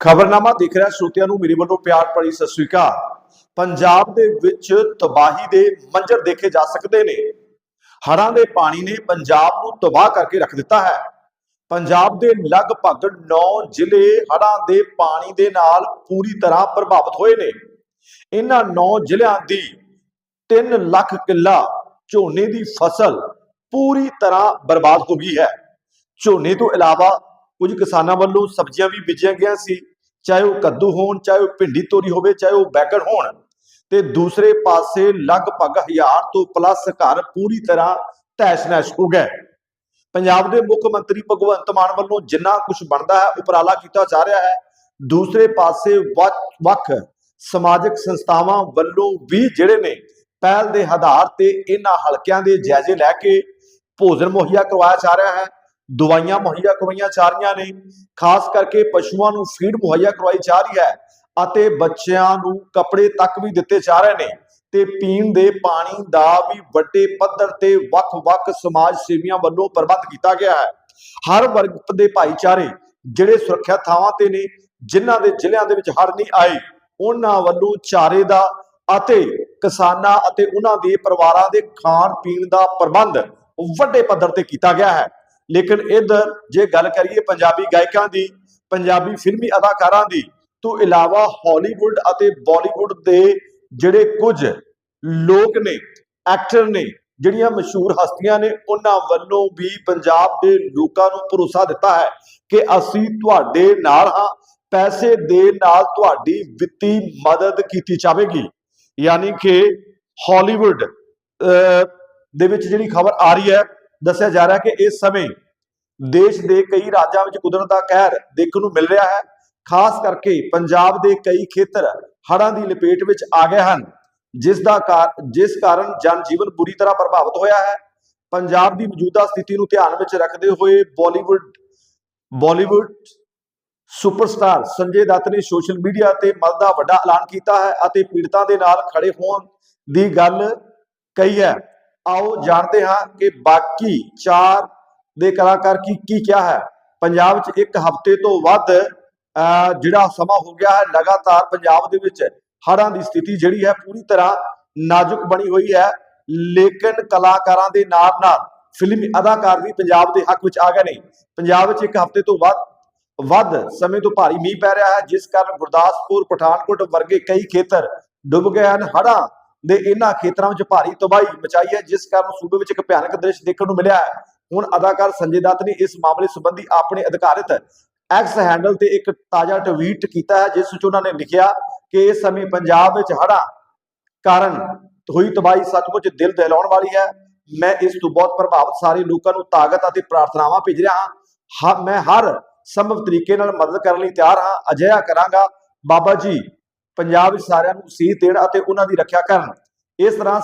ਖਬਰਨਾਮਾ ਦੇਖ ਰਿਹਾ, ਸਰੋਤਿਆਂ ਨੂੰ ਮੇਰੇ ਵੱਲੋਂ ਪਿਆਰ ਭਰੀ ਸਤਿ ਸ੍ਰੀ ਅਕਾਲ। ਪੰਜਾਬ ਦੇ ਵਿੱਚ ਤਬਾਹੀ ਦੇ ਮੰਜ਼ਰ ਦੇਖੇ ਜਾ ਸਕਦੇ ਨੇ। ਹੜ੍ਹਾਂ ਦੇ ਪਾਣੀ ਨੇ ਪੰਜਾਬ ਨੂੰ ਤਬਾਹ ਕਰਕੇ ਰੱਖ ਦਿੱਤਾ ਹੈ। ਪੰਜਾਬ ਦੇ ਲਗਭਗ 9 ਜ਼ਿਲ੍ਹੇ ਹੜ੍ਹਾਂ ਦੇ ਪਾਣੀ ਦੇ ਨਾਲ ਪੂਰੀ ਤਰ੍ਹਾਂ ਪ੍ਰਭਾਵਿਤ ਹੋਏ ਨੇ। ਇਹਨਾਂ 9 ਜ਼ਿਲ੍ਹਿਆਂ ਦੀ 3 ਲੱਖ ਕਿੱਲਾ ਝੋਨੇ ਦੀ ਫਸਲ ਪੂਰੀ ਤਰ੍ਹਾਂ ਬਰਬਾਦ ਹੋ ਗਈ ਹੈ। ਝੋਨੇ ਤੋਂ ਇਲਾਵਾ ਕੁਝ ਕਿਸਾਨਾਂ ਵੱਲੋਂ ਸਬਜ਼ੀਆਂ ਵੀ ਬੀਜੀਆਂ ਗਈਆਂ ਸੀ। ਚਾਹੇ ਉਹ ਕੱਦੂ ਹੋਣ, ਚਾਹੇ ਉਹ ਭਿੰਡੀ ਤੋਰੀ ਹੋਵੇ, ਚਾਹੇ ਉਹ ਬੈਗਣ ਹੋਣ, ਤੇ ਦੂਸਰੇ ਪਾਸੇ ਲਗਭਗ ਹਜ਼ਾਰ ਤੋਂ ਪਲੱਸ ਘਰ ਪੂਰੀ ਤਰ੍ਹਾਂ ਤੈਸ਼-ਨੈਸ਼ ਹੋ ਗਏ। ਪੰਜਾਬ ਦੇ ਮੁੱਖ ਮੰਤਰੀ ਭਗਵੰਤ ਮਾਨ ਵੱਲੋਂ ਜਿੰਨਾ ਕੁਝ ਬਣਦਾ ਹੈ, ਉਪਰਾਲਾ ਕੀਤਾ ਜਾ ਰਿਹਾ ਹੈ। ਦੂਸਰੇ ਪਾਸੇ ਵੱਖ- ਵੱਖ ਸਮਾਜਿਕ ਸੰਸਥਾਵਾਂ ਵੱਲੋਂ ਵੀ ਜਿਹੜੇ ਨੇ, ਪਹਿਲ ਦੇ ਆਧਾਰ ਤੇ ਇਹਨਾਂ ਹਲਕਿਆਂ ਦੇ ਜਾਇਜ਼ੇ ਲੈ ਕੇ ਭੋਜਨ ਮੁਹੱਈਆ ਕਰਵਾਇਆ ਜਾ ਰਿਹਾ ਹੈ। ਦਵਾਈਆਂ ਮੁਹੱਈਆ ਕਰਵਾਈਆਂ ਜਾ ਰਹੀਆਂ ਨੇ, ਖਾਸ ਕਰਕੇ ਪਸ਼ੂਆਂ ਨੂੰ ਫੀਡ ਮੁਹੱਈਆ ਕਰਵਾਈ ਜਾ ਰਹੀ ਹੈ ਅਤੇ ਬੱਚਿਆਂ ਨੂੰ ਕੱਪੜੇ ਤੱਕ ਵੀ ਦਿੱਤੇ ਜਾ ਰਹੇ ਨੇ ਤੇ ਪੀਣ ਦੇ ਪਾਣੀ ਦਾ ਵੀ ਵੱਡੇ ਪੱਧਰ ਤੇ ਵੱਖ-ਵੱਖ ਸਮਾਜ ਸੇਵੀਆਂ ਵੱਲੋਂ ਪ੍ਰਬੰਧ ਕੀਤਾ ਗਿਆ ਹੈ। ਹਰ ਵਰਗ ਦੇ ਭਾਈਚਾਰੇ ਜਿਹੜੇ ਸੁਰੱਖਿਆ ਥਾਵਾਂ ਤੇ ਨੇ, ਜਿਨ੍ਹਾਂ ਦੇ ਜ਼ਿਲ੍ਹਿਆਂ ਦੇ ਵਿੱਚ ਹੜ੍ਹ ਨਹੀਂ ਆਏ, ਉਹਨਾਂ ਵੱਲੋਂ ਚਾਰੇ ਦਾ ਅਤੇ ਕਿਸਾਨਾਂ ਅਤੇ ਉਹਨਾਂ ਦੇ ਪਰਿਵਾਰਾਂ ਦੇ ਖਾਣ ਪੀਣ ਦਾ ਪ੍ਰਬੰਧ ਵੱਡੇ ਪੱਧਰ ਤੇ ਕੀਤਾ ਗਿਆ ਹੈ। ਲੇਕਿਨ ਇਧਰ ਜੇ ਗੱਲ ਕਰੀਏ ਪੰਜਾਬੀ ਗਾਇਕਾਂ ਦੀ ਪੰਜਾਬੀ ਫਿਲਮੀ ਅਦਾਕਾਰਾਂ ਦੀ ਤੋਂ ਇਲਾਵਾ ਹਾਲੀਵੁੱਡ ਅਤੇ ਬਾਲੀਵੁੱਡ ਦੇ ਜਿਹੜੇ ਕੁਝ ਲੋਕ ਨੇ ਐਕਟਰ ਨੇ ਜਿਹੜੀਆਂ ਮਸ਼ਹੂਰ ਹਸਤੀਆਂ ਨੇ ਉਹਨਾਂ ਵੱਲੋਂ ਵੀ ਪੰਜਾਬ ਦੇ ਲੋਕਾਂ ਨੂੰ ਭਰੋਸਾ ਦਿੱਤਾ ਹੈ ਕਿ ਅਸੀਂ ਤੁਹਾਡੇ ਨਾਲ ਹਾਂ ਪੈਸੇ ਦੇ ਨਾਲ ਤੁਹਾਡੀ ਵਿੱਤੀ ਮਦਦ ਕੀਤੀ ਜਾਵੇਗੀ। ਯਾਨੀ ਕਿ ਹਾਲੀਵੁੱਡ ਅਹ, ਦੇ ਵਿੱਚ ਜਿਹੜੀ ਖਬਰ ਆ ਰਹੀ ਹੈ ਦੱਸਿਆ ਜਾ ਰਿਹਾ ਕਿ ਇਸ ਸਮੇਂ ਦੇਸ਼ ਦੇ ਕਈ ਰਾਜਾਂ ਵਿੱਚ ਕੁਦਰਤ ਦਾ ਕਹਿਰ ਦੇਖਣ ਨੂੰ ਮਿਲ ਰਿਹਾ ਹੈ। ਖਾਸ ਕਰਕੇ ਪੰਜਾਬ ਦੇ ਕਈ ਖੇਤਰ ਹੜ੍ਹਾਂ ਦੀ ਲਪੇਟ ਵਿੱਚ ਆ ਗਏ ਹਨ, ਜਿਸ ਦਾ ਕਾਰ- ਜਿਸ ਕਾਰਨ ਜਨ ਜੀਵਨ ਬੁਰੀ ਤਰ੍ਹਾਂ ਪ੍ਰਭਾਵਿਤ ਹੋਇਆ ਹੈ। ਪੰਜਾਬ ਦੀ ਮੌਜੂਦਾ ਸਥਿਤੀ ਨੂੰ ਧਿਆਨ ਵਿੱਚ ਰੱਖਦੇ ਹੋਏ Bollywood Bollywood superstar Sanjay Dutt ਨੇ ਸੋਸ਼ਲ ਮੀਡੀਆ ਤੇ ਮਦਦ ਦਾ ਵੱਡਾ ਐਲਾਨ ਕੀਤਾ ਹੈ ਅਤੇ ਪੀੜਤਾਂ ਦੇ ਨਾਲ ਖੜੇ ਹੋਣ ਦੀ ਗੱਲ ਕਹੀ ਹੈ। ਆਓ ਜਾਣਦੇ ਹਾਂ ਕਿ ਬਾਕੀ ਚਾਰ ਦੇ ਕਲਾਕਾਰ ਕੀ ਕੀ ਕਿਹਾ ਹੈ। ਪੰਜਾਬ 'ਚ ਇੱਕ ਹਫ਼ਤੇ ਤੋਂ ਵੱਧ ਜਿਹੜਾ ਸਮਾਂ ਹੋ ਗਿਆ ਹੈ, ਲਗਾਤਾਰ ਪੰਜਾਬ ਦੇ ਵਿੱਚ ਹੜ੍ਹਾਂ ਦੀ ਸਥਿਤੀ ਜਿਹੜੀ ਹੈ ਪੂਰੀ ਤਰ੍ਹਾਂ ਨਾਜ਼ੁਕ ਬਣੀ ਹੋਈ ਹੈ। ਲੇਕਿਨ ਕਲਾਕਾਰਾਂ ਦੇ ਨਾਲ ਨਾਲ ਫਿਲਮੀ ਅਦਾਕਾਰ ਵੀ ਪੰਜਾਬ ਦੇ ਹੱਕ ਵਿੱਚ ਆ ਗਏ ਨੇ। ਪੰਜਾਬ ਵਿੱਚ ਇੱਕ ਹਫ਼ਤੇ ਤੋਂ ਵੱਧ ਵੱਧ ਸਮੇਂ ਤੋਂ ਭਾਰੀ ਮੀਂਹ ਪੈ ਰਿਹਾ ਹੈ, ਜਿਸ ਕਾਰਨ ਗੁਰਦਾਸਪੁਰ, ਪਠਾਨਕੋਟ ਵਰਗੇ ਕਈ ਖੇਤਰ ਡੁੱਬ ਗਏ ਹਨ। ਹੜ੍ਹਾਂ ਦੇ ਇਹਨਾਂ ਖੇਤਰਾਂ ਵਿੱਚ ਭਾਰੀ ਤਬਾਹੀ ਮਚਾਈ ਹੈ, ਜਿਸ ਕਾਰਨ ਸੂਬੇ ਵਿੱਚ ਇੱਕ ਭਿਆਨਕ ਦ੍ਰਿਸ਼ ਦੇਖਣ ਨੂੰ ਮਿਲਿਆ ਹੈ। ਹੁਣ ਅਦਾਕਾਰ ਸੰਜੇ ਦੱਤ ਨੇ ਇਸ ਮਾਮਲੇ ਸੰਬੰਧੀ ਆਪਣੇ ਅਧਿਕਾਰਿਤ ਐਕਸ ਹੈਂਡਲ ਤੇ ਇੱਕ ਤਾਜ਼ਾ ਟਵੀਟ ਕੀਤਾ ਹੈ, ਜਿਸ ਵਿੱਚ ਉਹਨਾਂ ਨੇ ਲਿਖਿਆ ਕਿ ਇਸ ਸਮੇਂ ਪੰਜਾਬ ਵਿੱਚ ਹੜ੍ਹਾਂ ਕਾਰਨ ਹੋਈ ਤਬਾਹੀ ਸੱਚਮੁੱਚ ਦਿਲ ਦਹਿਲਾਉਣ ਵਾਲੀ ਹੈ। ਮੈਂ ਇਸ ਤੋਂ ਬਹੁਤ ਪ੍ਰਭਾਵਿਤ ਸਾਰੇ ਲੋਕਾਂ ਨੂੰ ਤਾਕਤ ਅਤੇ ਪ੍ਰਾਰਥਨਾਵਾਂ ਭੇਜ ਰਿਹਾ ਹਾਂ। ਹ- ਮੈਂ ਹਰ ਸੰਭਵ ਤਰੀਕੇ ਨਾਲ ਮਦਦ ਕਰਨ ਲਈ ਤਿਆਰ ਹਾਂ। ਅਜਿਹਾ ਕਰਾਂਗਾ। ਬਾਬਾ ਜੀ ਪੰਜਾਬ ਵਿੱਚ ਸਾਰਿਆਂ ਨੂੰ ਸੀਹ ਦੇਣ ਅਤੇ ਉਹਨਾਂ ਦੀ ਰੱਖਿਆ ਕਰਨ। ਇਸ ਤਰ੍ਹਾਂ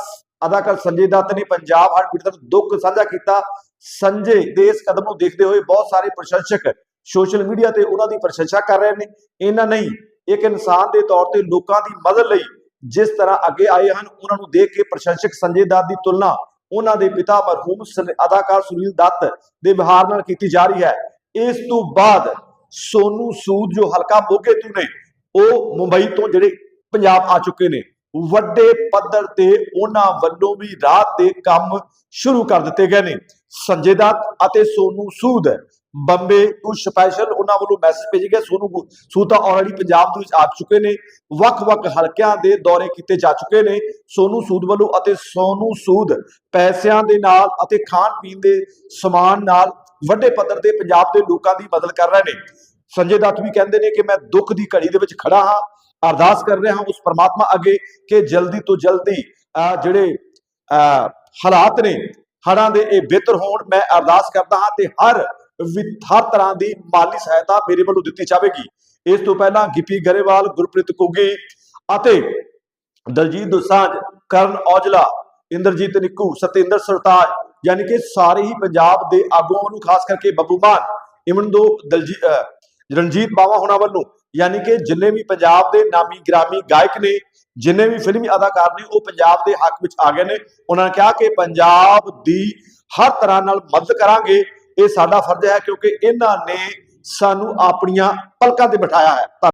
ਅਦਾਕਾਰ ਸੰਜੇ ਦੱਤ ਨੇ ਪੰਜਾਬ ਹੜ੍ਹ ਨੂੰ ਦੁੱਖ ਸਾਂਝਾ ਕੀਤਾ। ਸੰਜੇ ਦੇ ਇਸ ਕਦਮ ਨੂੰ ਦੇਖਦੇ ਹੋਏ ਬਹੁਤ ਸਾਰੇ ਪ੍ਰਸ਼ੰਸਕ ਸੋਸ਼ਲ ਮੀਡੀਆ ਤੇ ਉਹਨਾਂ ਦੀ ਪ੍ਰਸ਼ੰਸਾ ਕਰ ਰਹੇ ਨੇ। ਇਹਨਾਂ ਨਹੀਂ, ਇੱਕ ਇਨਸਾਨ ਦੇ ਤੌਰ ਤੇ ਲੋਕਾਂ ਦੀ ਮਦਦ ਲਈ ਜਿਸ ਤਰ੍ਹਾਂ ਅੱਗੇ ਆਏ ਹਨ, ਉਹਨਾਂ ਨੂੰ ਦੇਖ ਕੇ ਪ੍ਰਸ਼ੰਸਕ ਸੰਜੇ ਦੱਤ ਦੀ ਤੁਲਨਾ ਉਹਨਾਂ ਦੇ ਪਿਤਾ ਮਰਹੂਮ ਅਦਾਕਾਰ ਸੁਨੀਲ ਦੱਤ ਦੇ ਵਿਹਾਰ ਨਾਲ ਕੀਤੀ ਜਾ ਰਹੀ ਹੈ। ਇਸ ਤੋਂ ਬਾਅਦ ਸੋਨੂ ਸੂਦ ਜੋ ਹਲਕਾ ਮੋਗੇ ਤੋਂ ਨੇ ਉਹ ਮੁੰਬਈ ਤੋਂ ਜਿਹੜੇ ਪੰਜਾਬ ਆ ਚੁੱਕੇ ਨੇ, ਵੱਡੇ ਪੱਧਰ ਤੇ ਉਹਨਾਂ ਵੱਲੋਂ ਵੀ ਰਾਤ ਦੇ ਕੰਮ ਸ਼ੁਰੂ ਕਰ ਦਿੱਤੇ ਗਏ ਨੇ। ਸੰਜੇ ਦੱਤ ਅਤੇ ਸੋਨੂ ਸੂਦ, ਬੰਬੇ ਤੋਂ ਸਪੈਸ਼ਲ ਉਹਨਾਂ ਵੱਲੋਂ ਮੈਸੇਜ ਭੇਜੇ ਗਏ। ਸੋਨੂ ਸੂਦ ਤਾਂ ਆਲਰੇਡੀ ਪੰਜਾਬ ਦੇ ਵਿੱਚ ਆ ਚੁੱਕੇ ਨੇ, ਵੱਖ-ਵੱਖ ਹਲਕਿਆਂ ਦੇ ਦੌਰੇ ਕੀਤੇ ਜਾ ਚੁੱਕੇ ਨੇ। ਸੋਨੂ ਸੂਦ ਵੱਲੋਂ ਅਤੇ ਸੋਨੂ ਸੂਦ ਪੈਸਿਆਂ ਦੇ ਨਾਲ ਅਤੇ ਖਾਣ ਪੀਣ ਦੇ ਸਮਾਨ ਨਾਲ ਵੱਡੇ ਪੱਧਰ ਤੇ ਪੰਜਾਬ ਦੇ ਲੋਕਾਂ ਦੀ ਮਦਦ ਕਰ ਰਹੇ ਨੇ। ਸੰਜੇ ਦੱਤ ਵੀ ਕਹਿੰਦੇ ਨੇ ਕਿ ਮੈਂ ਦੁੱਖ ਦੀ ਘੜੀ ਦੇ ਵਿੱਚ ਖੜਾ ਹਾਂ ਅਰਦਾਸ ਕਰ ਰਿਹਾ ਹਾਂ ਉਸ ਪਰਮਾਤਮਾ ਅੱਗੇ ਕਿ ਜਲਦੀ ਤੋਂ ਜਲਦੀ ਅਹ, ਜਿਹੜੇ ਹਾਲਾਤ ਨੇ ਹੜ੍ਹਾਂ ਦੇ ਇਹ ਬਿਹਤਰ ਹੋਣ ਮੈਂ ਅਰਦਾਸ ਕਰਦਾ ਹਾਂ ਤੇ ਹਰ ਵਿ- ਤਰ੍ਹਾਂ ਦੀ ਮਾਲੀ ਸਹਾਇਤਾ ਮੇਰੇ ਵੱਲੋਂ ਦਿੱਤੀ ਜਾਵੇਗੀ। ਇਸ ਤੋਂ ਪਹਿਲਾਂ ਗਿੱਪੀ ਗਰੇਵਾਲ ਗੁਰਪ੍ਰੀਤ ਕੁੱਗੀ ਅਤੇ ਦਲਜੀਤ ਦੋਸਾਂਝ ਕਰਨ ਔਜਲਾ ਇੰਦਰਜੀਤ ਨਿੱਕੂ ਸਤਿੰਦਰ ਸਰਤਾਜ ਯਾਨੀ ਕਿ ਸਾਰੇ ਹੀ ਪੰਜਾਬ ਦੇ ਆਗੂਆਂ ਨੂੰ ਖਾਸ ਕਰਕੇ ਬੱਬੂ ਮਾਨ ਇਮਨ ਦੋ ਦਲਜੀਤ ਅਹ, ਰਣਜੀਤ ਬਾਵਾ ਹੋਣਾ ਵੱਲੋਂ, ਯਾਨੀ ਕਿ ਜਿੰਨੇ ਵੀ ਪੰਜਾਬ ਦੇ ਨਾਮੀ ਗ੍ਰਾਮੀ ਗਾਇਕ ਨੇ, ਜਿੰਨੇ ਵੀ ਫਿਲਮੀ ਅਦਾਕਾਰ ਨੇ, ਉਹ ਪੰਜਾਬ ਦੇ ਹੱਕ ਵਿੱਚ ਆ ਗਏ ਨੇ। ਉਹਨਾਂ ਨੇ ਕਿਹਾ ਕਿ ਪੰਜਾਬ ਦੀ ਹਰ ਤਰ੍ਹਾਂ ਨਾਲ ਮਦਦ ਕਰਾਂਗੇ। ਇਹ ਸਾਡਾ ਫਰਜ਼ ਹੈ ਕਿਉਂਕਿ ਇਹਨਾਂ ਨੇ ਸਾਨੂੰ ਆਪਣੀਆਂ ਪਲਕਾਂ ਤੇ ਬਿਠਾਇਆ ਹੈ।